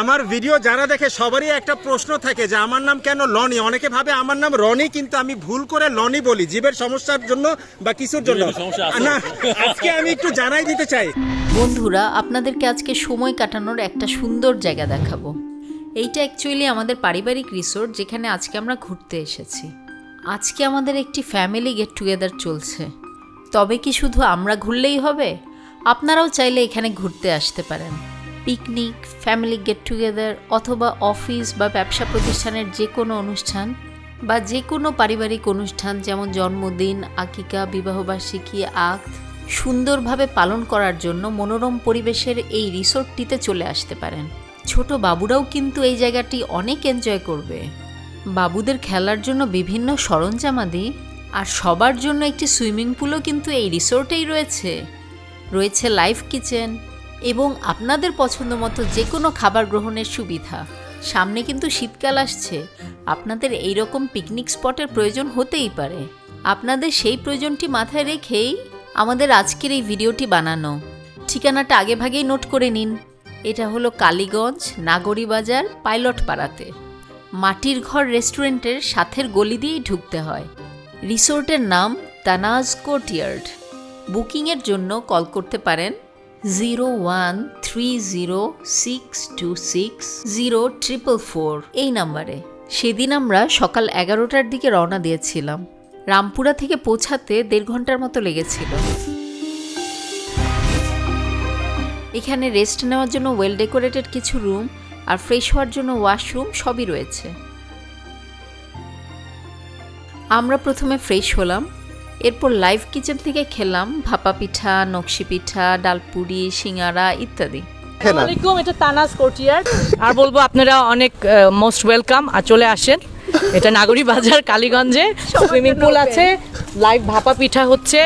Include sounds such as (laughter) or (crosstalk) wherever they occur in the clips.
আমার ভিডিও যারা দেখে সবারই একটা প্রশ্ন থাকে যে আমার নাম কেন লনি? অনেকে ভাবে আমার নাম রনি কিন্তু আমি ভুল করে লনি বলি জীবের সমস্যার জন্য বা কিছুর জন্য। সমস্যা না আজকে আমি একটু জানাই দিতে চাই। বন্ধুরা আপনাদেরকে আজকে সময় কাটানোর একটা সুন্দর জায়গা দেখাবো। এইটা অ্যাকচুয়ালি আমাদের পারিবারিক রিসোর্ট যেখানে আজকে আমরা ঘুরতে এসেছি। আজকে আমাদের একটি ফ্যামিলি গেট টুগেদার চলছে। তবে কি শুধু আমরা ঘুরলেই হবে? আপনারাও চাইলে এখানে ঘুরতে আসতে পারেন। পিকনিক ফ্যামিলি গেট টুগেদার অথবা অফিস বা ব্যবসা প্রতিষ্ঠানের যে কোনো অনুষ্ঠান বা যে কোনো পারিবারিক অনুষ্ঠান যেমন জন্মদিন, আকিকা, বিবাহবার্ষিকী, আখ সুন্দরভাবে পালন করার জন্য মনোরম পরিবেশের এই রিসোর্টটিতে চলে আসতে পারেন। ছোট বাবুরাও কিন্তু এই জায়গাটি অনেক এনজয় করবে। বাবুদের খেলার জন্য বিভিন্ন সরঞ্জামাদি আর সবার জন্য একটি সুইমিং পুলও কিন্তু এই রিসোর্টেই রয়েছে। রয়েছে লাইভ কিচেন এবং আপনাদের পছন্দ মতো যে কোনো খাবার গ্রহণের সুবিধা। সামনে কিন্তু শীতকাল আসছে। আপনাদের এই রকম পিকনিক স্পটের প্রয়োজন হতেই পারে। আপনাদের সেই প্রয়োজনটি মাথায় রেখেই আমাদের আজকের এই ভিডিওটি বানানো। ঠিকানাটা আগে ভাগেই নোট করে নিন। এটা হলো কালীগঞ্জ নাগরী বাজার পাইলট পাড়াতে। মাটির ঘর রেস্টুরেন্টের সাথের গলি দিয়েই ঢুকতে হয়। রিসোর্টের নাম তানাজ কোর্টইয়ার্ড। বুকিংয়ের জন্য কল করতে পারেন zero one three zero six two six zero triple four এই নাম্বারে। সেদিন আমরা সকাল এগারোটার দিকে রওনা দিয়েছিলাম। রামপুরা থেকে পৌঁছাতে দেড় ঘণ্টার মতো লেগেছিল। এখানে রেস্ট নেওয়ার জন্য ওয়েল ডেকোরেটেড কিছু রুম আর ফ্রেশ হওয়ার জন্য ওয়াশরুম সবই রয়েছে। আমরা প্রথমে ফ্রেশ হলাম। এরপর লাইভ কিচেন থেকে খেলাম ভাপা পিঠা নকশি পিঠা ডালপুরি সিঙ্গারা ইত্যাদি। আসসালামাইকুম এটা তানাজ কোর্টিয়ার আর বলব আপনারা অনেক মোস্ট ওয়েলকাম আর চলে আসেন এটা নাগরী বাজার কালীগঞ্জে। সুইমিং পুল আছে লাইভ ভাপা পিঠা হচ্ছে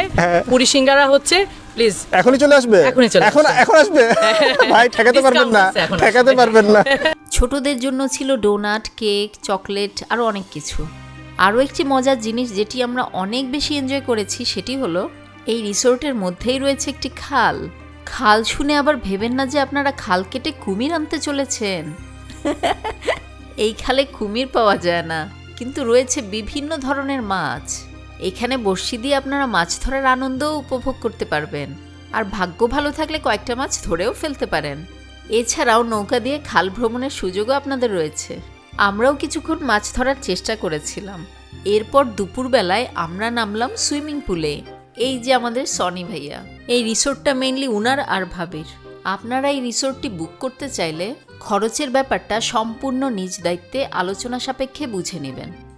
পুরি সিঙ্গারা হচ্ছে প্লিজ এখনই চলে আসবে? এখনই চলে এখন। এখন আসবে? (laughs) ভাই ঠেকাতে পারবেন না এখন। ঠেকাতে পারবেন না। (laughs) ছোটদের জন্য ছিল ডোনাট কেক চকলেট আরও অনেক কিছু। আরও একটি মজার জিনিস যেটি আমরা অনেক বেশি এনজয় করেছি সেটি হলো এই রিসোর্টের মধ্যেই রয়েছে একটি খাল। খাল শুনে আবার ভেবেন না যে আপনারা খাল কেটে কুমির আনতে চলেছেন। (laughs) এই খালে কুমির পাওয়া যায় না, কিন্তু রয়েছে বিভিন্ন ধরনের মাছ। এখানে বড়শি দিয়ে আপনারা মাছ ধরার আনন্দও উপভোগ করতে পারবেন। আর ভাগ্য ভালো থাকলে কয়েকটা মাছ ধরেও ফেলতে পারেন। এছাড়াও নৌকা দিয়ে খাল ভ্রমণের সুযোগও আপনাদের রয়েছে। আমরাও কিছুক্ষণ মাছ ধরার চেষ্টা করেছিলাম। এরপর দুপুরবেলায় আমরা নামলাম সুইমিং পুলে। এই যে আমাদের সনি ভাইয়া। এই রিসোর্টটা মেইনলি উনার আর ভাবির। আপনারা এই রিসোর্টটি বুক করতে চাইলে খরচের ব্যাপারটা সম্পূর্ণ নিজ দায়িত্বে আলোচনা সাপেক্ষে বুঝে নেবেন।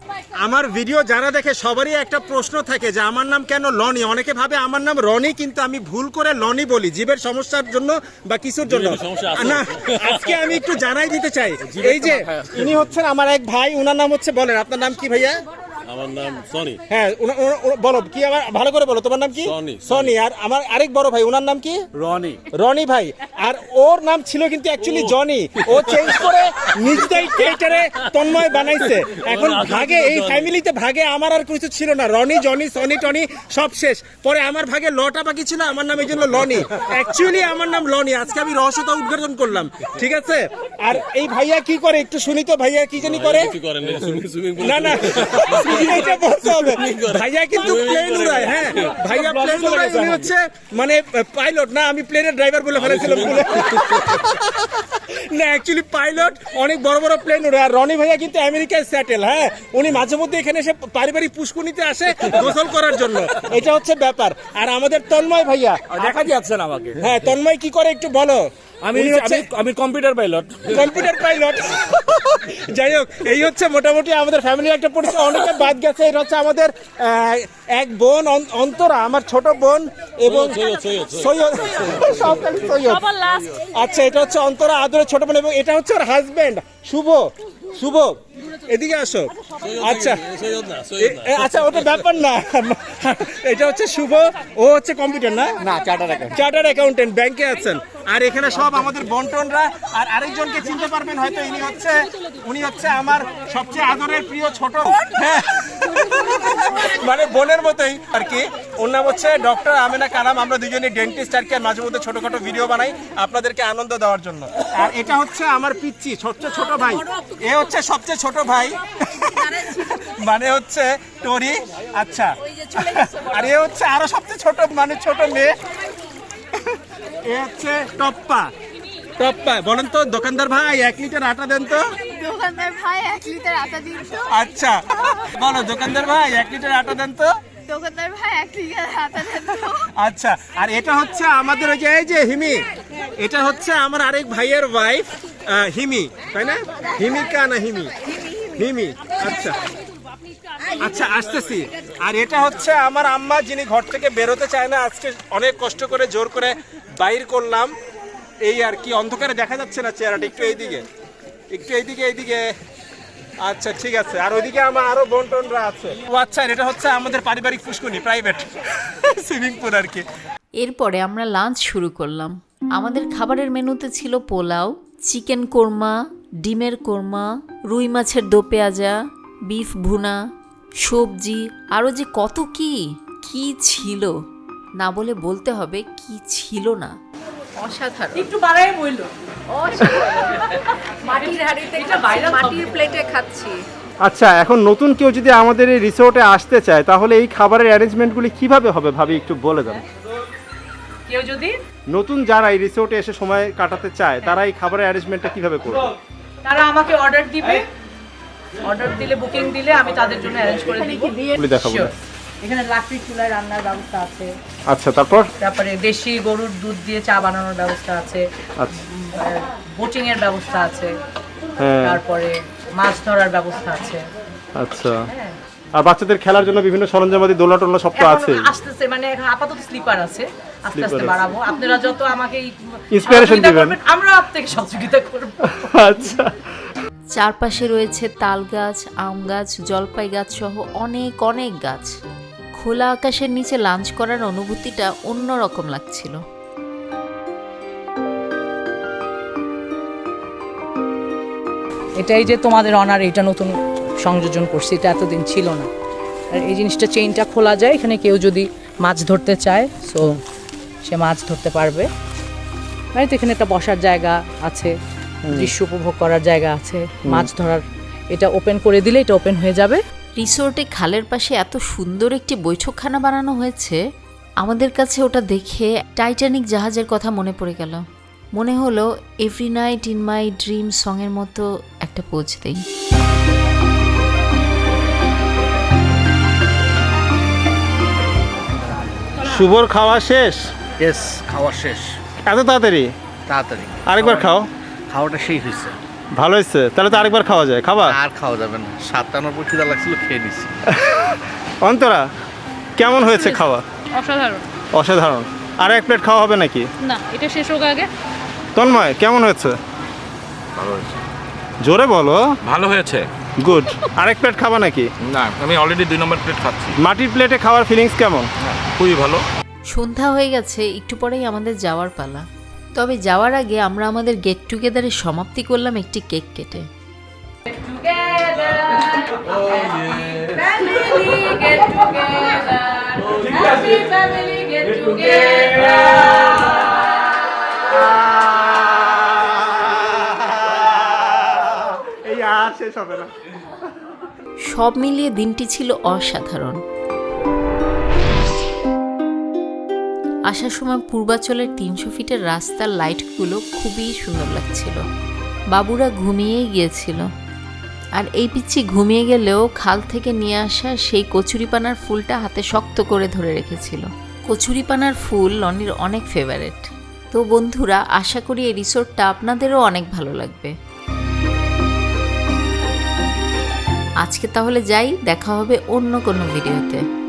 আমার ভিডিও যারা দেখে সবারই একটা প্রশ্ন থাকে যে আমার নাম কেন লনি? অনেকে ভাবে আমার নাম রনি কিন্তু আমি ভুল করে লনি বলি। জীবের সমস্যার জন্য বা কিছুর জন্য। না আজকে আমি একটু জানাই দিতে চাই। এই যে ইনি হচ্ছেন আমার এক ভাই উনার নাম হচ্ছে বলেন আপনার নাম কি ভাইয়া? আমার নাম সনি। হ্যাঁ বলো কি আমার ভালো করে বলো তোমার নাম কি? Sony, Sony. আর আমার আরেক বড় ভাই ওনার নাম কি? রনি। রনি ভাই। আর ওর নাম ছিল কিন্তু অ্যাকচুয়ালি জনি। ও চেঞ্জ করে এটারে তন্ময় বানাইছে। এখন ভাগে এই ফ্যামিলিতে ভাগে আমার আর কিছু ছিল না। রনি জনি সনি টনি সব শেষ। পরে আমার ভাগে লটা বাকি ছিল আমার নাম এই জন্য লনি। অ্যাকচুয়ালি আমার নাম লনি। আজকে আমি রহস্যতা উদ্ঘাটন করলাম। ঠিক আছে? আর এই ভাইয়া কি করে? একটু শুনি তো ভাইয়া কি জানি করে? না না। (laughs) এটা বলতে হবে। ভাইয়া কিন্তু প্লেন উড়ায় হ্যাঁ? ভাইয়া প্লেন উড়ায় উনি হচ্ছে মানে পাইলট না আমি প্লেনের ড্রাইভার বলে ফেলেছিলাম ভুলে। না অ্যাকচুয়ালি পাইলট অনেক বড় বড় প্লেন উড়ে আর রনি ভাইয়া কিন্তু আমেরিকায় স্যাটেল হ্যাঁ? উনি মাঝে মধ্যে এখানে এসে পারিবারিক পুষ্কুনিতে আসে গোসল করার জন্য। এটা হচ্ছে ব্যাপার। আর আমাদের তন্ময় ভাইয়া দেখা যাচ্ছেন আমাকে। হ্যাঁ তন্ময় কি করে একটু বলো? আমি আমি- কম্পিউটার পাইলট কম্পিউটার পাইলট যাই হোক এই হচ্ছে মোটামুটি আমাদের ফ্যামিলির একটা পরিচয়। অনেকে বাদ গেছে এটা হচ্ছে আমাদের এক বোন অন্তরা আমার ছোট বোন এবং সৈয়দ, সৈয়দ, আচ্ছা এটা হচ্ছে অন্তরা আদরের ছোট বোন এবং এটা হচ্ছে ওর হাজবেন্ড শুভ শুভ। এদিকে আসো। আচ্ছা। আচ্ছা ওটা ব্যাপার না। এটা হচ্ছে শুভ ও হচ্ছে কম্পিউটার না? না চার্টার অ্যাকাউন্ট চার্টার অ্যাকাউন্টেন্ট ব্যাংকে আছেন। আর এখানে সব আমাদের বন্টনরা আর আরেকজনকে চিনতে পারবেন হয়তো ইনি হচ্ছে উনি হচ্ছে আমার সবচেয়ে আদরের প্রিয় ছোট হ্যাঁ। মানে বোনের মতোই আর কি। ওর নাম হচ্ছে ডক্টর আমেনা কালাম। আমরা দুজনে ডেন্টিস্ট আর কি, আর মাঝে মধ্যে ছোটখাটো ভিডিও বানাই আপনাদেরকে আনন্দ দেওয়ার জন্য। আর এটা হচ্ছে আমার পিচ্ছি সবচেয়ে ছোট ভাই। এ হচ্ছে সবচেয়ে ছোট ভাই। মানে হচ্ছে টরি। আচ্ছা। আর এ হচ্ছে আরও সবচেয়ে ছোট মানে ছোট মেয়ে। এ হচ্ছে টপ্পা। টপ্পা, বলেন তো, দোকানদার ভাই, এক লিটার আটা দেন তো। দোকানদার ভাই এক লিটার আটা দিন তো। আচ্ছা। বলো দোকানদার ভাই এক লিটার আটা দেন তো। দোকানদার ভাই এক লিটার আটা দেন তো। আচ্ছা আর এটা হচ্ছে আমাদের ওই যে এই যে হিমি। এটা হচ্ছে আমার আরেক ভাইয়ের ওয়াইফ হিমি তাই না? হিমিকা না হিমি? হিমি আচ্ছা। আচ্ছা আসতেছি। আর এটা হচ্ছে আমার আম্মা যিনি ঘর থেকে বেরোতে চায় না আজকে অনেক কষ্ট করে জোর করে বাইর করলাম। এই আর কি অন্ধকারে দেখা যাচ্ছে না চেহারাটা একটু এইদিকে। একটু এইদিকে এইদিকে। আচ্ছা ঠিক আছে। আর ওইদিকে আমার আরও বোন টোনরা আছে। ও আচ্ছা এটা হচ্ছে আমাদের পারিবারিক পুষ্কনি প্রাইভেট সুইমিং পুল আর কি। এরপরে আমরা লাঞ্চ শুরু করলাম। আমাদের খাবারের মেনুতে ছিল পোলাও, চিকেন কোরমা, ডিমের কোরমা, রুই মাছের দো পেঁয়াজা, বিফ ভুনা, সবজি আরও যে কত কি কি ছিল, না বলে বলতে হবে, কি ছিল না। অসাধারণ। একটু বাড়াই বইল মাটির হাড়িতে মাটির প্লেটে খাচ্ছি। আচ্ছা এখন নতুন কেউ যদি আমাদের এই রিসোর্টে আসতে চায় তাহলে এই খাবারের অ্যারেঞ্জমেন্টগুলি কীভাবে হবে ভাবি? একটু বলে দেন। কেউ যদি? নতুন যারা এই রিসোর্টে এসে সময় কাটাতে চায় তারা এই খাবারের অ্যারেঞ্জমেন্টটা কীভাবে করবে? তারা আমাকে অর্ডার দিবে। অর্ডার দিলে বুকিং দিলে আমি তাদের জন্য অ্যারেঞ্জ করে দিব। দেখাবো. এখানে লাকড়ি চুলায় রান্নার ব্যবস্থা আছে। আচ্ছা তারপর? তারপরে দেশি গরুর দুধ দিয়ে চা বানানোর ব্যবস্থা আছে। আচ্ছা। বোটিং এর ব্যবস্থা আছে। হ্যাঁ। তারপরে মাছ ধরার ব্যবস্থা আছে। আচ্ছা। আর বাচ্চাদের খেলার জন্য বিভিন্ন সরঞ্জামাদি দোলা টোলা সব তো আছে? আসতেছে মানে আপাতত স্লিপার আছে। আস্তে আস্তে বাড়াবো। আপনারা যত আমাকে সহযোগিতা দিবেন। আমরাও আপনাকে সহযোগিতা করব। আচ্ছা। চারপাশে রয়েছে তাল গাছ আম গাছ জলপাই গাছ সহ অনেক অনেক গাছ। খোলা আকাশের নিচে লাঞ্চ করার অনুভূতিটা অন্যরকম লাগছিল। এটাই যে তোমাদের অনার এটা নতুন সংযোজন করছি এটা এতদিন ছিল না। আর এই জিনিসটা চেইনটা খোলা যায় এখানে কেউ যদি মাছ ধরতে চায় সো সে মাছ ধরতে পারবে। মানে তো এখানে একটা বসার জায়গা আছে দৃশ্য উপভোগ করার জায়গা আছে মাছ ধরার এটা ওপেন করে দিলে এটা ওপেন হয়ে যাবে। রিসোর্টে খালের পাশে এত সুন্দর একটি বৈঠকখানা বানানো হয়েছে আমাদের কাছে ওটা দেখে টাইটানিক জাহাজের কথা মনে পড়ে গেল। মনে হলো every night in my dream সঙের মতো একটা পোজ দেই। শুভর খাওয়া শেষ? ইয়েস খাওয়া শেষ। এত তাড়াতাড়ি? তাড়াতাড়ি। আরেকবার খাও। খাওয়াটা সেই হয়েছে। ভালো হয়েছে? তাহলে তো আরেকবার খাওয়া যায়। খাবা? আর খাওয়া যাবে না। সাতটা নব্বই খিদা লাগছিল খেয়ে নিছি। (laughs) অন্তরা কেমন হয়েছে খাওয়া? অসাধারণ। অসাধারণ। আর এক প্লেট খাওয়া হবে নাকি? না এটা শেষ হোক আগে। তন্ময় কেমন হয়েছে? জোরে বলো। ভালো হয়েছে। গুড। আরেক প্লেট খাবা নাকি? না আমি অলরেডি দুই নম্বর প্লেট খাচ্ছি। মাটির প্লেটে খাওয়ার ফিলিংস কেমন? খুবই ভালো। সন্ধ্যা হয়ে গেছে একটু পরেই আমাদের যাওয়ার পালা। তবে যাওয়ার আগে আমরা আমাদের গেট টুগেদারের সমাপ্তি করলাম একটি কেক কেটে। এই আর শেষ হবে না। সব মিলিয়ে দিনটি ছিল অসাধারণ। আসার সময় পূর্বাচলের তিনশো ফিটের রাস্তার লাইটগুলো খুবই সুন্দর লাগছিল। বাবুরা ঘুমিয়েই গিয়েছিল। আর এই পিচ্ছি ঘুমিয়ে গেলেও খাল থেকে নিয়ে আসা সেই কচুরিপানার ফুলটা হাতে শক্ত করে ধরে রেখেছিল। কচুরিপানার ফুল লনির অনেক ফেভারেট তো বন্ধুরা, আশা করি এই রিসোর্টটা আপনাদেরও অনেক ভালো লাগবে। আজকে তাহলে যাই, দেখা হবে অন্য কোনো ভিডিওতে।